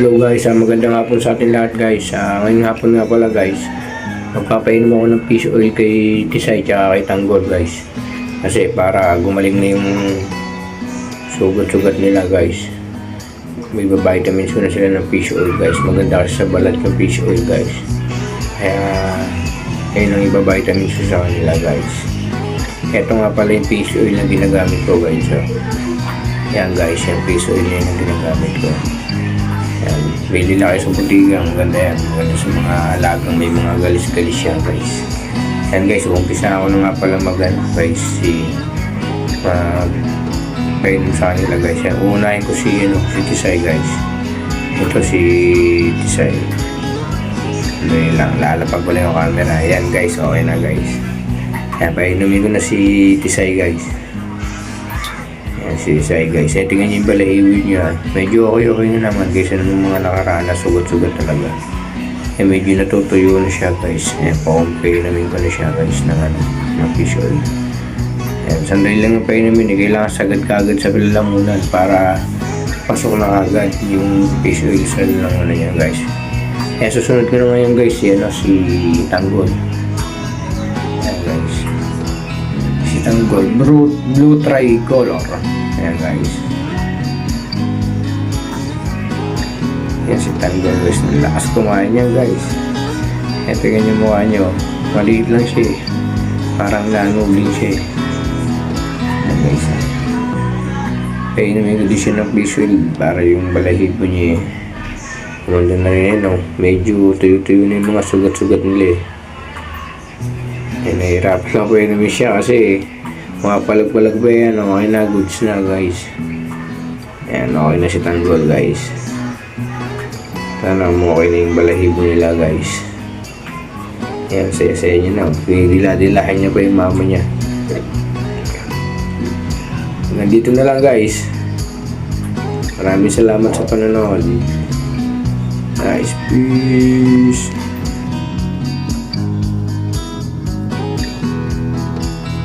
Hello guys, ah, magandang hapon sa atin lahat guys. Ah, ngayong hapon nga pala guys, magpapainom ako ng fish oil kay Tisay tsaka kay Tanggol guys. Kasi para gumaling na yung sugat-sugat nila guys. May vitamins ko na sila ng fish oil guys. Maganda kasi sa balat ng fish oil guys. Kaya, ayun ang iba vitamins ko sa kanila guys. Ito nga pala yung fish oil na ginagamit ko guys. So, yan guys, yung fish oil na yun ang ginagamit ko. Yan, bili na kayo sa butika. Ang ganda yan. Maganda sa mga alagang may mga galis-galis yan guys. Yan guys, umpisa ako na nga pala mag ano, guys si mag painom sa kanila guys. Yan, uunahin ko si, ano, si Tisay guys. Ito si Tisay. Ano lang, lalapag ko lang yung camera. Yan guys, okay na guys. Yan, painumin ko na si Tisay guys. Yan si Tisay guys. Eh, tingnan niyo yung balahiwi niya. Medyo okay-okay na naman guys. Ano yung mga nakaraan na sugat-sugat talaga. Eh, medyo natutuyo na siya guys. Eh, pa-compay namin ko na siya guys ng ano, ng fish. Yan, sandali lang ang painumin. Eh, kailangan sagad kagad sa lalamunan para pasok na agad yung fish oil sa lalamunan niya guys. Kaya susunod ko na ngayon guys, si, ano, si Tanggol. Si Tanggol. Blue, blue tricolor. Ayan guys. Yan si Tanggol guys. Ang lakas kumain yan guys. Kaya tingnan yung mukha nyo. Maliit lang siya eh. Parang nanubling siya eh. Ayan guys. Kaya inumin ko ng visual para yung balahibo niya eh. Kumanda na rin yun, no? Medyo tuyo-tuyo na yung mga sugat-sugat nila eh. Eh, nahihirapan ako inumin siya kasi mga palag-palag ba yan, okay na, goods na guys. Ayan, okay na si Tanggol guys. Sana mo okay na yung balahibo nila guys. Ayan, saya-saya niya na. Dila-dilahin niya pa yung mama niya. Nandito na lang guys. Maraming salamat sa panonood. Guys, peace.